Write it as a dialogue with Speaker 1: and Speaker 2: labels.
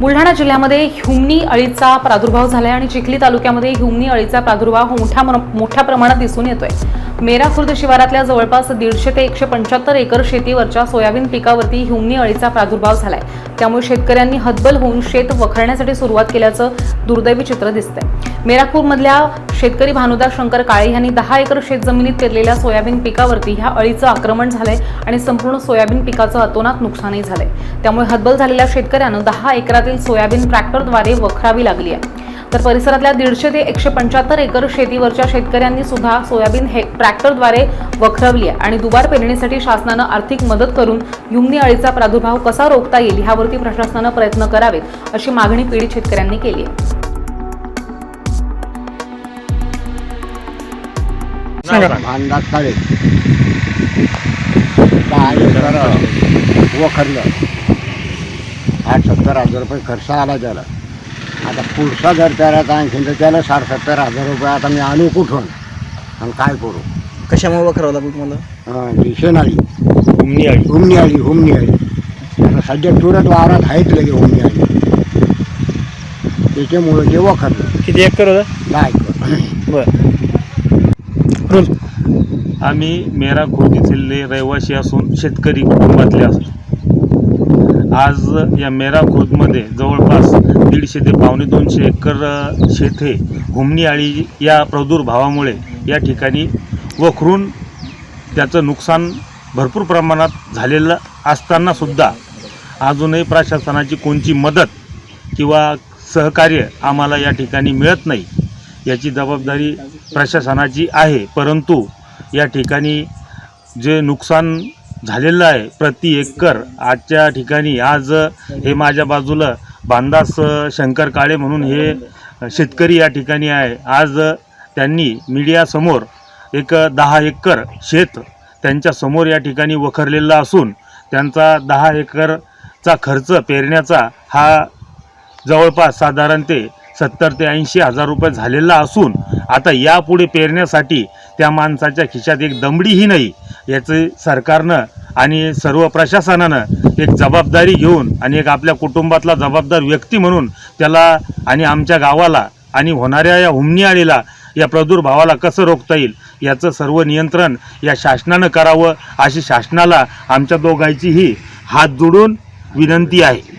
Speaker 1: बुलढाणा जिल्ह्यामध्ये ह्युमनी अळीचा प्रादुर्भाव झाला आहे आणि चिखली तालुक्यामध्ये ह्युमनी अळीचा प्रादुर्भाव मोठ्या मोठ्या प्रमाणात दिसून येतोय. मेरा खुर्द शिवारातल्या जवळपास दीडशे ते एकशे पंच्याहत्तर एकर शेतीवरच्या सोयाबीन पिकावरती ह्युमनी अळीचा प्रादुर्भाव झालाय. त्यामुळे शेतकऱ्यांनी हतबल होऊन शेत वखरण्यासाठी सुरुवात केल्याचं दुर्दैवी चित्र दिसतंय. मेरापूरमधल्या शेतकरी भानुदास शंकर काळे यांनी दहा एकर शेतजमिनीत पेरलेल्या सोयाबीन पिकावरती ह्या अळीचं आक्रमण झालंय आणि संपूर्ण सोयाबीन पिकाचं अतोनात नुकसानही झालंय. त्यामुळे हतबल झालेल्या शेतकऱ्यानं दहा एकरातील सोयाबीन ट्रॅक्टरद्वारे वखरावी लागली आहे. तर परिसरातल्या दीडशे ते एकशे पंच्याहत्तर एकर शेतीवरच्या शेतकऱ्यांनी सुद्धा सोयाबीन हे ट्रॅक्टरद्वारे वखरवली आहे आणि दुबार पेरणीसाठी शासनानं आर्थिक मदत करून युमनी अळीचा प्रादुर्भाव कसा रोखता येईल ह्यावरती प्रशासनानं प्रयत्न करावेत अशी मागणी पीडित शेतकऱ्यांनी केली आहे.
Speaker 2: सांगा.
Speaker 3: दहा एकर वखरलं आठ सत्तर हजार रुपये खर्च आला त्याला. आता पुढचा जर पेरायचा आणखीन तर त्याला साठ सत्तर हजार रुपये. आता मी आणू कुठून? आणि काय करू?
Speaker 2: कशामुळे वखरावं लागलं तुम्हाला?
Speaker 3: हं, ती शेणाळी
Speaker 4: हुमणी आळी
Speaker 3: हुमणी आली हुमणी आली आता सध्या तुरत वावरात आहेत लगे हुमणी आली त्याच्यामुळं ते वखरलं
Speaker 4: किती एकर होतं?
Speaker 3: काय कर
Speaker 4: बर.
Speaker 2: रोल
Speaker 4: आम्ही मेरा खुर्द रहिवासी असून शेतकरी कुटुंबातले असून आज या मेरा खुर्दमध्ये जवळपास दीडशे ते पावणे दोनशे एकर अ, शेत हे हुमणी आळी या प्रादुर्भावामुळे या ठिकाणी वखरून त्याचं नुकसान भरपूर प्रमाणात झालेलं असतानासुद्धा अजूनही प्रशासनाची कोणची मदत किंवा सहकार्य आम्हाला या ठिकाणी मिळत नाही. याची जबाबदारी प्रशासनाची आहे. परंतु या ठिकाणी जे नुकसान झालेलं आहे प्रति एकर आजच्या ठिकाणी आज हे माझ्या बाजूला बांदास शंकर काळे म्हणून हे शेतकरी या ठिकाणी आहे. आज त्यांनी मीडियासमोर एक दहा एकर शेत त्यांच्यासमोर या ठिकाणी वखरलेलं असून त्यांचा दहा एकरचा खर्च पेरण्याचा हा जवळपास साधारण ते सत्तर ते ऐंशी हजार रुपये झालेला असून आता यापुढे पेरण्यासाठी त्या माणसाच्या खिशात एक दमडीही नाही याचे सरकारनं आणि सर्व प्रशासनानं एक जबाबदारी घेऊन आणि एक आपल्या कुटुंबातला जबाबदार व्यक्ती म्हणून त्याला आणि आमच्या गावाला आणि होणाऱ्या या हुमनीआळीला या प्रादुर्भावाला कसं रोखता येईल याचं सर्व नियंत्रण या शासनानं करावं अशी शासनाला आमच्या दोघांचीही हात जोडून विनंती आहे.